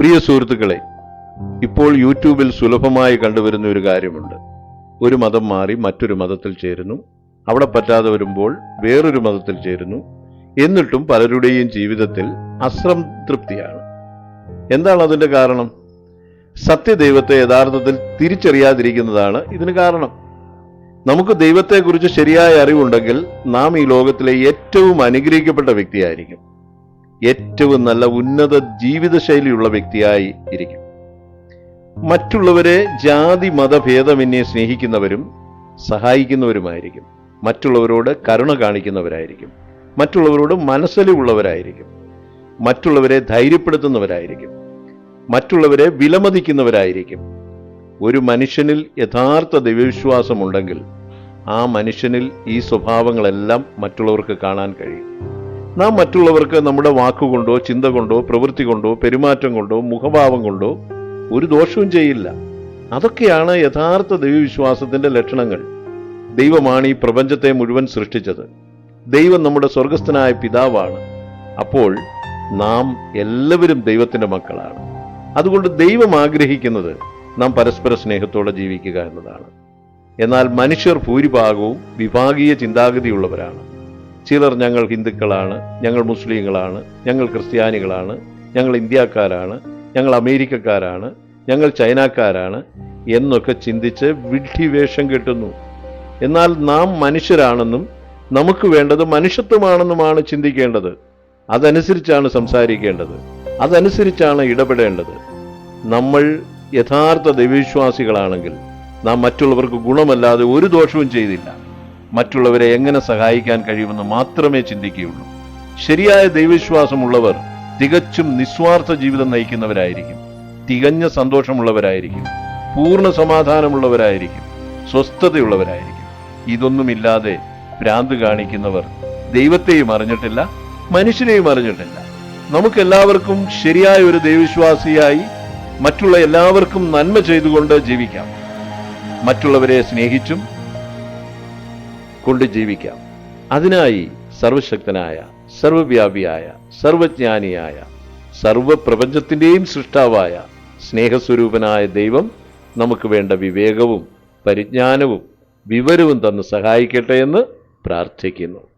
പ്രിയ സുഹൃത്തുക്കളെ ഇപ്പോൾ യൂട്യൂബിൽ സുലഭമായി കണ്ടുവരുന്ന ഒരു കാര്യമുണ്ട്. ഒരു മതം മാറി മറ്റൊരു മതത്തിൽ ചേരുന്നു. അവിടെ പറ്റാതെ വരുമ്പോൾ വേറൊരു മതത്തിൽ ചേരുന്നു. എന്നിട്ടും പലരുടെയും ജീവിതത്തിൽ അസംതൃപ്തിയാണ് എന്താണ് അതിന്റെ കാരണം? സത്യദൈവത്തെ യഥാർത്ഥത്തിൽ തിരിച്ചറിയാതിരിക്കുന്നതാണ് ഇതിന് കാരണം. നമുക്ക് ദൈവത്തെക്കുറിച്ച് ശരിയായ അറിവുണ്ടെങ്കിൽ നാം ഈ ലോകത്തിലെ ഏറ്റവും അനുഗ്രഹിക്കപ്പെട്ട വ്യക്തിയായിരിക്കും. ഏറ്റവും നല്ല ഉന്നത ജീവിതശൈലിയുള്ള വ്യക്തിയായി ഇരിക്കും. മറ്റുള്ളവരെ ജാതി മതഭേദമന്യേ സ്നേഹിക്കുന്നവരും സഹായിക്കുന്നവരുമായിരിക്കും. മറ്റുള്ളവരോട് കരുണ കാണിക്കുന്നവരായിരിക്കും. മറ്റുള്ളവരോട് മനസ്സലിവുള്ളവരായിരിക്കും. മറ്റുള്ളവരെ ധൈര്യപ്പെടുത്തുന്നവരായിരിക്കും. മറ്റുള്ളവരെ വിലമതിക്കുന്നവരായിരിക്കും. ഒരു മനുഷ്യനിൽ യഥാർത്ഥ ദൈവവിശ്വാസമുണ്ടെങ്കിൽ ആ മനുഷ്യനിൽ ഈ സ്വഭാവങ്ങളെല്ലാം മറ്റുള്ളവർക്ക് കാണാൻ കഴിയും. നാം മറ്റുള്ളവർക്ക് നമ്മുടെ വാക്കുകൊണ്ടോ ചിന്ത കൊണ്ടോ പ്രവൃത്തി കൊണ്ടോ പെരുമാറ്റം കൊണ്ടോ മുഖഭാവം കൊണ്ടോ ഒരു ദോഷവും ചെയ്യില്ല. അതൊക്കെയാണ് യഥാർത്ഥ ദൈവവിശ്വാസത്തിന്റെ ലക്ഷണങ്ങൾ. ദൈവമാണ് ഈ പ്രപഞ്ചത്തെ മുഴുവൻ സൃഷ്ടിച്ചത്. ദൈവം നമ്മുടെ സ്വർഗസ്ഥനായ പിതാവാണ്. അപ്പോൾ നാം എല്ലാവരും ദൈവത്തിന്റെ മക്കളാണ്. അതുകൊണ്ട് ദൈവം ആഗ്രഹിക്കുന്നത് നാം പരസ്പര സ്നേഹത്തോടെ ജീവിക്കുക എന്നതാണ്. എന്നാൽ മനുഷ്യർ ഭൂരിഭാഗവും വിഭാഗീയ ചിന്താഗതിയുള്ളവരാണ്. ചിലർ ഞങ്ങൾ ഹിന്ദുക്കളാണ് ഞങ്ങൾ മുസ്ലിങ്ങളാണ് ഞങ്ങൾ ക്രിസ്ത്യാനികളാണ് ഞങ്ങൾ ഇന്ത്യക്കാരാണ് ഞങ്ങൾ അമേരിക്കക്കാരാണ് ഞങ്ങൾ ചൈനക്കാരാണ് എന്നൊക്കെ ചിന്തിച്ച് വിഡ്ഢിവേഷം കെട്ടുന്നു. എന്നാൽ നാം മനുഷ്യരാണെന്നും നമുക്ക് വേണ്ടത് മനുഷ്യത്വമാണെന്നുമാണ് ചിന്തിക്കേണ്ടത്. അതനുസരിച്ചാണ് സംസാരിക്കേണ്ടത്. അതനുസരിച്ചാണ് ഇടപെടേണ്ടത്. നമ്മൾ യഥാർത്ഥ ദൈവവിശ്വാസികളാണെങ്കിൽ നാം മറ്റുള്ളവർക്ക് ഗുണമല്ലാതെ ഒരു ദോഷവും ചെയ്തില്ല. മറ്റുള്ളവരെ എങ്ങനെ സഹായിക്കാൻ കഴിയുമെന്ന് മാത്രമേ ചിന്തിക്കുകയുള്ളൂ. ശരിയായ ദൈവവിശ്വാസമുള്ളവർ തികച്ചും നിസ്വാർത്ഥ ജീവിതം നയിക്കുന്നവരായിരിക്കും. തികഞ്ഞ സന്തോഷമുള്ളവരായിരിക്കും. പൂർണ സമാധാനമുള്ളവരായിരിക്കും. സ്വസ്ഥതയുള്ളവരായിരിക്കും. ഇതൊന്നുമില്ലാതെ ഭ്രാന്ത് കാണിക്കുന്നവർ ദൈവത്തെയും അറിഞ്ഞിട്ടില്ല മനുഷ്യനെയും അറിഞ്ഞിട്ടില്ല. നമുക്കെല്ലാവർക്കും ശരിയായ ഒരു ദൈവവിശ്വാസിയായി മറ്റുള്ള എല്ലാവർക്കും നന്മ ചെയ്തുകൊണ്ട് ജീവിക്കാം. മറ്റുള്ളവരെ സ്നേഹിച്ചും കൊണ്ട് ജീവിക്കാം. അതിനായി സർവശക്തനായ സർവവ്യാപിയായ സർവജ്ഞാനിയായ സർവപ്രപഞ്ചത്തിന്റെയും സൃഷ്ടാവായ സ്നേഹസ്വരൂപനായ ദൈവം നമുക്ക് വേണ്ട വിവേകവും പരിജ്ഞാനവും വിവരവും തന്ന് സഹായിക്കട്ടെ എന്ന് പ്രാർത്ഥിക്കുന്നു.